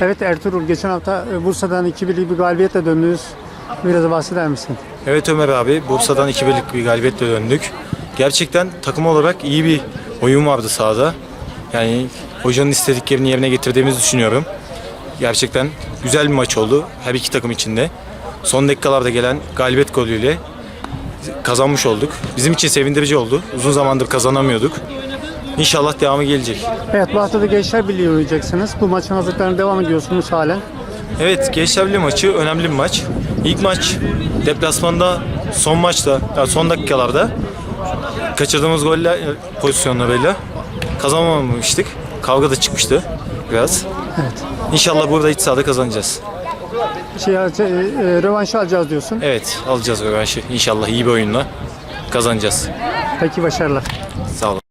Evet Ertuğrul geçen hafta e, Bursa'dan 2-1'lik bir galibiyetle döndünüz. Biraz bahseder misin? Evet Ömer abi, Bursa'dan 2-1'lik bir galibiyetle döndük. Gerçekten takım olarak iyi bir oyun vardı sahada. Yani hocanın istediklerini yerine getirdiğimizi düşünüyorum. Gerçekten güzel bir maç oldu her iki takım içinde. Son dakikalarda gelen galibiyet golüyle kazanmış olduk. Bizim için sevindirici oldu. Uzun zamandır kazanamıyorduk. İnşallah devamı gelecek. Evet bu hafta da Gençler Birliği oynayacaksınız. Bu maçın hazırlıklarına devam ediyorsunuz halen. Evet Gençler Birliği maçı önemli bir maç. İlk maç deplasmanda son maçta yani son dakikalarda kaçırdığımız golle pozisyonlarıyla kazanamamıştık. Kavga da çıkmıştı biraz. Evet. İnşallah burada iç sahada kazanacağız. Şey, e, e, rövanşı alacağız diyorsun. Evet alacağız rövanşı. İnşallah iyi bir oyunla kazanacağız. Peki başarılar. Sağ olun.